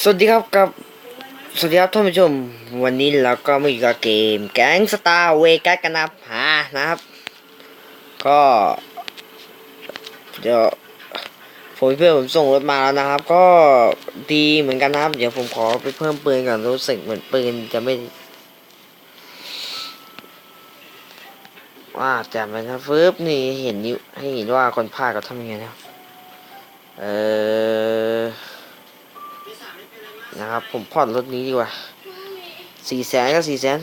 สวัสดีครับกับ สวัสดีครับท่านผู้ชม วันนี้เราก็มาอยู่กับเกมแก๊งสตาร์เวกัสกันนะครับหานะครับ ก็เดี๋ยวผมเพื่อนผมส่งรถมาแล้วนะครับ ก็ดีเหมือนกันนะครับ เดี๋ยวผมขอไปเพิ่มปืนก่อนรู้สึกเหมือนปืนจะไม่ว่าแต่มันนะฟึบนี่เห็นนิ้วให้เห็นว่าคนพากเขาทำยังไงนะเออ นะครับ ผมผ่อนรถนี้ดีกว่าสี่แสนก็สี่แสน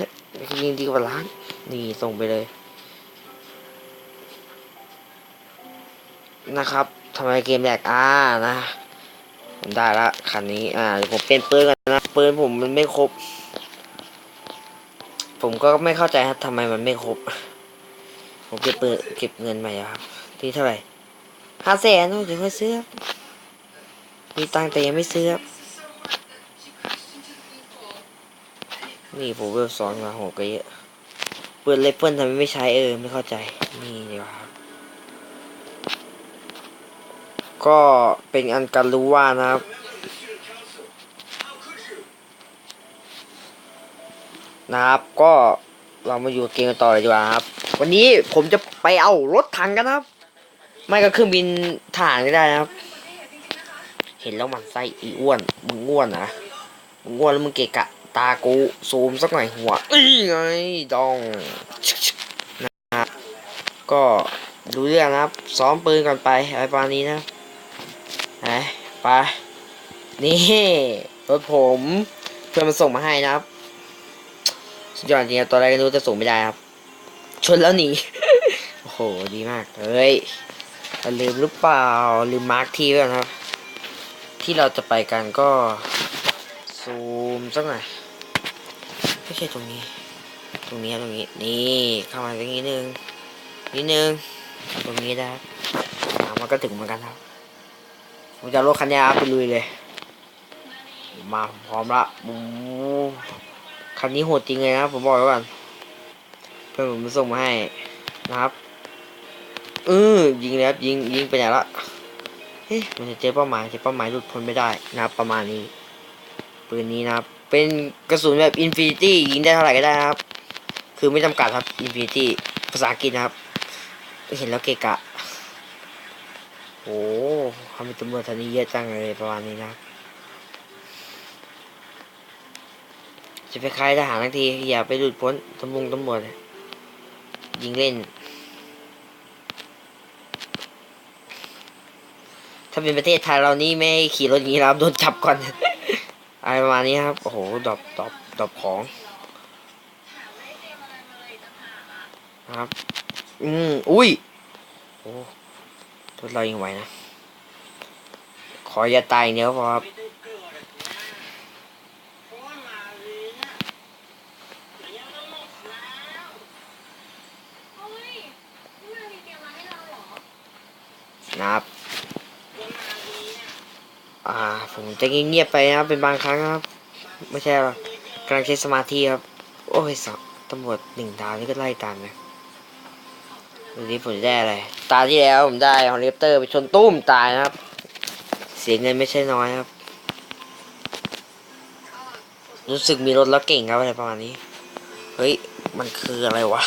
ยิงดีกว่าล้านนี่ส่งไปเลยนะครับทำไมเกมแหลกอ่านะ ผมได้ละคันนี้ อ่าผมเป็นปืนกันนะปืนผมมันไม่ครบ ผมก็ไม่เข้าใจครับทำไมมันไม่ครบ ผมเก็บปืนเก็บเงินใหม่ครับ ที่เท่าไหร่ห้าแสนเดี๋ยวค่อยซื้อมีตังแต่ยังไม่ซื้อครับ นี่ผมเวลสองมาโหก็เยอะเปิดเลเปิลทำไมไม่ใช้เออ ไม่เข้าใจ นี่ดีกว่าครับ ก็เป็นอันกันรู้ว่านะครับนะครับก็เรามาอยู่เกมกันต่อเลยดีกว่าครับ วันนี้ผมจะไปเอารถถังกันนะครับ ไม่ก็เครื่องบินทหารก็ได้นะครับ เห็นแล้วมันไส้อีอ้วนมึงอ้วนนะมึงอ้วนแล้วมึงเกะกะ ตากูซูมสักหน่อยหัวอีไงดองนะก็ดูเรื่องนะครับ ซ้อมปืนก่อนไปอะไรประมาณนี้นะไปไปนี่รถผมเพื่อนมันส่งมาให้นะครับสุดยอดจริงตอะไรก็ไม่รู้แต่ส่งไม่ได้ครับ ชนแล้วหนีโอ้โหดีมากเฮ้ยลืมหรือเปล่าลืมมาร์คที่ไว้ก่อนครับ ที่เราจะไปกันก็ซูมสักหน่อย ไม่ใช่ตรงนี้ ตรงนี้ตรงนี้ นี่เข้ามาตรงนี้นึงนิดนึงตรงนี้นะครับอ่ามันก็ถึงเหมือนกันครับผมจะรถคันนี้ไปลุยเลย มาพร้อมละบูคันนี้โหดจริงเลยนะผมบอกไว้ก่อนเพื่อนผมส่งมาให้นะครับเออยิงแล้วยิงยิงไปไหนละเฮ้ยมันจะเจอเป้าหมายเจอเป้าหมายหลุดพ้นไม่ได้นะครับประมาณนี้ปืนนี้นะครับ เป็นกระสุนแบบอินฟินิตี้ยิงได้เท่าไหร่ก็ได้นะครับ คือไม่จำกัดครับอินฟินิตี้ภาษาอังกฤษนะครับ เห็นแล้วเกะกะ โอ้ทำเป็นตำรวจทันนี้เยอะจังเลยประมาณนี้นะ จะไปคลายทหารทันที อย่าไปหลุดพ้นตำรวจตำรวจยิงเล่น ถ้าเป็นประเทศไทยเรานี่ไม่ให้ขี่รถอย่างนี้แล้วโดนจับก่อน อะไรประมาณนี้ครับ โอ้โหดอบดอบดอบของนะครับ อืมอุ้ย โอ้รถเรายังไหวนะ ขออย่าตายเดียวพอครับ อ่า ผมจะเงียบๆไปนะครับเป็นบางครั้งครับ ไม่ใช่หรอกกำลังใช้สมาธิครับ โอ้ยสองตำรวจหนึ่งดาวนี่ก็ไล่ตามเลยวันนี้ผมจะได้อะไร ตาที่แล้วผมได้ฮอลเลปเตอร์ไปชนตุ้มตายนะครับ เสียเงินไม่ใช่น้อยครับ รู้สึกมีรถแล้วเก่งครับอะไรประมาณนี้ เฮ้ย มันคืออะไรวะ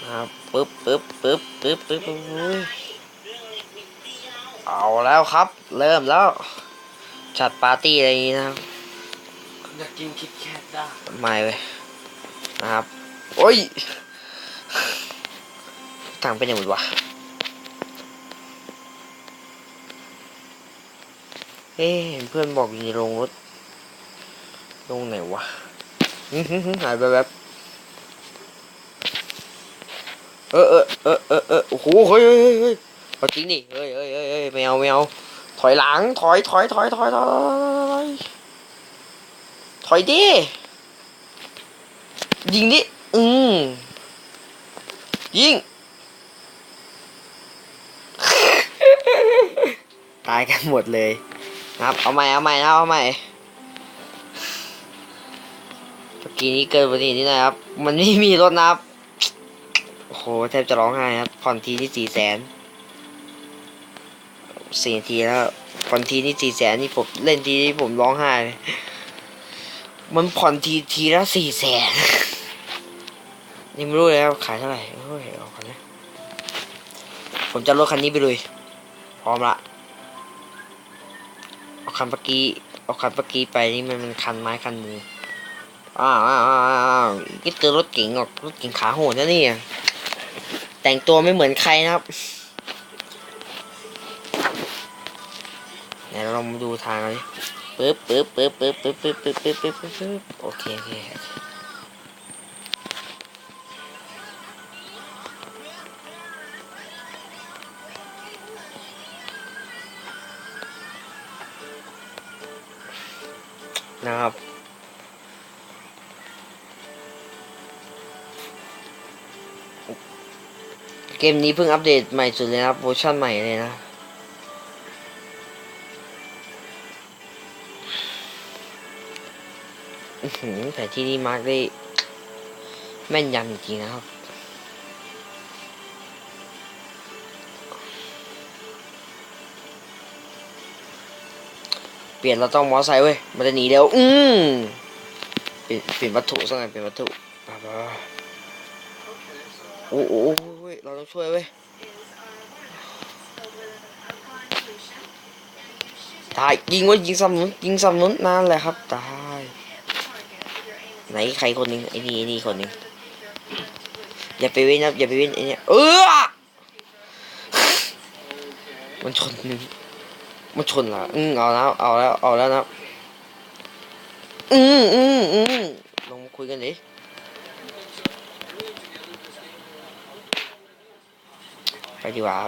นะครับปึ๊บปึ๊บปึ๊บปึ๊บปึ๊บปึ๊บอุ๊ย เอาแล้วครับ เริ่มแล้ว จัดปาร์ตี้อะไรนี้นะครับอยากกินคิดแคทได้ไม่เว้ยนะครับ โอ้ยทางเป็นยังไงวะเอ๊เห็นเพื่อนบอกอยู่ในโรงรถโรงไหนวะหายไปแบบเออเออเออเออเออโอ้โหเฮ้ยเฮ้ยเฮ้ยเอาจริงดิเฮ้ย ไม่เอาไม่เอาถอยหลังถอยถอยถอยถอยถอยถอยถอยดิยิงดิอืมยิงตายกันหมดเลยนะครับเอาใหม่เอาใหม่นะเอาใหม่เมื่อกี้นี้เกิดอุบัติเหตุนิดหน่อยครับ มันไม่มีรถนะครับโอ้โหแทบจะร้องไห้ครับผ่อนทีที่สี่แสน สี่นาทีแล้วผ่อนทีนี่สี่แสนนี่ผมเล่นทีนี่ผมร้องไห้มันผ่อนทีทีละสี่แสนนี่ไม่รู้แล้วขายเท่าไหร่โอ้ยเอาคันนะผมจะลดคันนี้ไปเลย พร้อมละเอาคันเมื่อกี้เอาคันเมื่อกี้ไปนี่มันมันคันไม้คันมืออ้าวอ้าวอ้าวอ้าวอ้าวนี่เจอรถเก๋งออกรถเก๋งขาโหดนะนี่แต่งตัวไม่เหมือนใครนะครับ เดี๋ยวเรามาดูทางกันดิปึ๊บปึ๊บปึ๊บปึ๊บปึ๊บปึ๊บปึ๊บปึ๊บปึ๊บปึ๊บปึ๊บโอเคโอเคโอเคนะครับเกมนี้เพิ่งอัปเดตใหม่สุดเลยนะครับเวอร์ชันใหม่เลยนะ แต่ที่นี่มาร์กได้แม่นยำจริงๆนะครับ เปลี่ยนเราต้องมอไซค์เว้ย มันจะหนีเร็วอืมเปลี่ยนเปลี่ยนวัตถุสักหน่อยเปลี่ยนวัตถุโอ้โหโอ้โหเว้ยเราต้องช่วยเว้ยตายยิงว่ายิงซ้ำนุนยิงซ้ำนุนนั่นแหละครับตาย ไหนใครคนนึงไอ้นี่ไอ้นี่คนนึงอย่าไปเว้นนะอย่าไปเว้นไอ้นี่เออมันชนหนึ่งมันชนเหรออืมเอาแล้วเอาแล้วเอาแล้วนะอืมอืมอืมลงมาคุยกันดิไปดีกว่า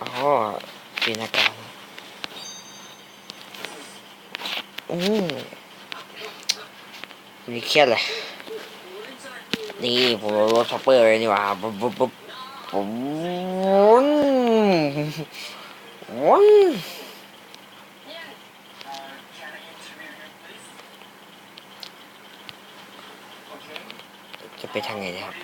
อ๋อเปลี่ยนอาการ อืมมีเครียดเลย นี่ผมรถช็อปเปอร์เลยนี่ว่าปุ๊บปุ๊บปุ๊บผมวนวนจะไปทางไหนนะครับ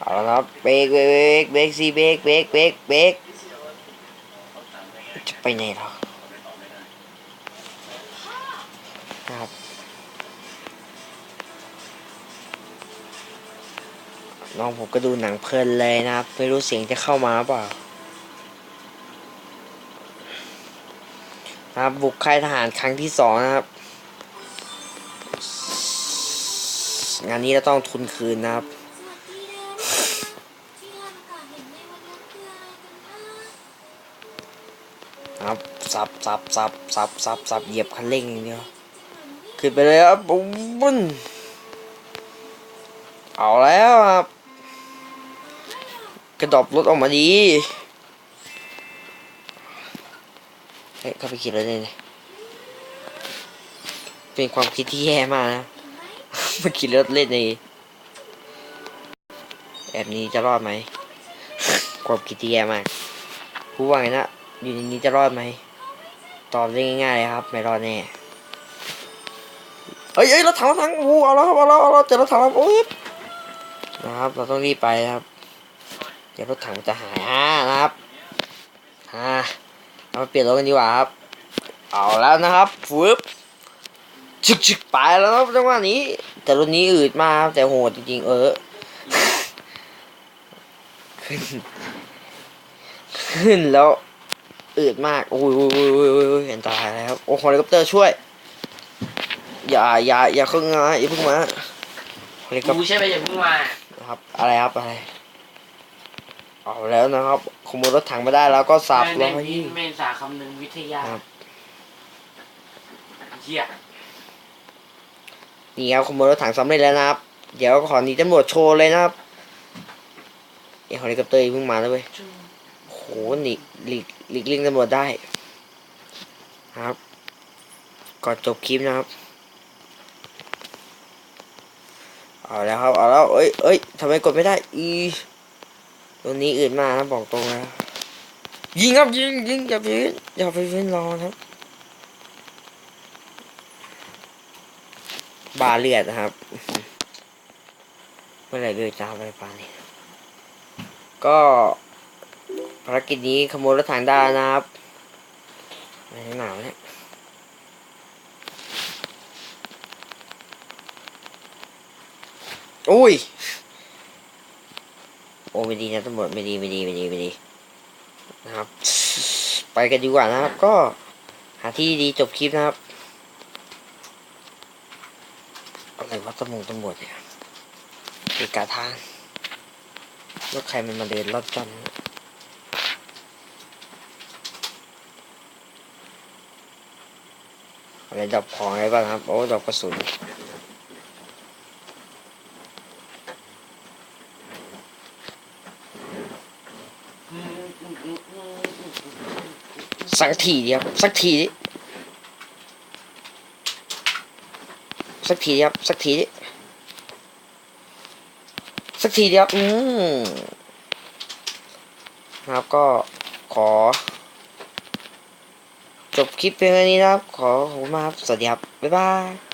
เอาละ ครับเบรกเบรกเบรกเบรกสิเบรกเบรกเบรกเบรกจะไปไหนหรอครับน้องผมก็ดูหนังเพลินเลยนะครับ ไม่รู้เสียงจะเข้ามารือเปล่านะครับบุกค่ายทหารครั้งที่สองนะครับ งานนี้เราต้องทุนคืนนะครับ ครับสับสับสับสับสับสับเหยียบคันเร่งอย่างเดียวขึ้นไปเลยครับบุ้มบุ้นเอาแล้วครับ กระดอบรถออกมาดีเฮ้ยเข้าไปขี่รถเลยเนี่ยเป็นความคิดที่แย่มากนะมาขี่รถเล่นในแบบนี้จะรอดไหมความคิดที่แย่มากพูดว่าไงนะ อยู่ในนี้จะรอดไหมตอบได้ง่ายๆเลยครับ ไม่รอดแน่เฮ้ยเฮ้ยรถถังรถถังโอ้เอาแล้วครับเอาแล้วเอาแล้วเจอรถถังแล้วโอ้ยนะครับ เราต้องรีบไปครับ เดี๋ยวรถถังจะหายอ่านะครับอ่าเรามาเปลี่ยนรถกันดีกว่าครับ เอาแล้วนะครับฟึบชึกชึกไปแล้วครับจังหวะนี้ แต่รถนี้อืดมากครับแต่โหดจริงๆเออขึ้น ขึ้นแล้ว อืดมากโอ้ยโอ้ยโอ้ยโอ้ยโอ้ยโอ้ยอันตรายแล้วครับโอ้เฮลิคอปเตอร์ช่วย อย่าอย่าอย่าเข้ามาอย่าเพิ่งมาเฮลิคอปกูใช่ไหมอย่าเพิ่งมานะครับ อะไรครับอะไรเอาแล้วนะครับขโมยรถถังมาได้แล้วก็สับแม่ร้อยงเมนสาคำหนึ่งวิทยาครับเหี้ยนี่ครับขโมยรถถังสำเร็จแล้วนะครับ เดี๋ยวขอหนีตำรวจโชว์เลยนะครับไอ้เฮลิคอปเตอร์เพิ่งมาแล้วเว้ย โหหนีหลีก หลีกเลี่ยงตำรวจได้ครับ ก่อนจบคลิปนะครับ เอาแล้วครับ เอาแล้ว เอ้ยเอ้ยทำไมกดไม่ได้ อีตัวนี้อื่นมานะบอกตรงนะยิงครับยิงยิงอย่าไปเว้นอย่าไปเว้นรอครับ บาเลือดนะครับ เมื่อไหร่เลือดจะเอาไปปาเนี่ยก็ ภารกิจนี้ขโมยรถถังได้นะครับไรนักหนาวเนี่ยอุ้ย โอ้ไม่ดีนะตำรวจไม่ดีไม่ดีไม่ดีไม่ดีนะครับ ไปกันดีกว่านะครับ ก็หาที่ดีจบคลิปนะครับอะไรวะตำรวจตำรวจเนี่ยเอกาทางรถใครมันมาเดินรถจอนเนี่ย อะไรดับของอะไรบ้างครับโอ้ดอกกระสุนสักทีเดียวสักทีดิสักทีเดียวสักทีดิสักทีเดียวอืมนะครับก็ขอ จบคลิปเพียงเท่านี้นะครับ ขอขอบคุณมากครับ สวัสดีครับ บ๊ายบาย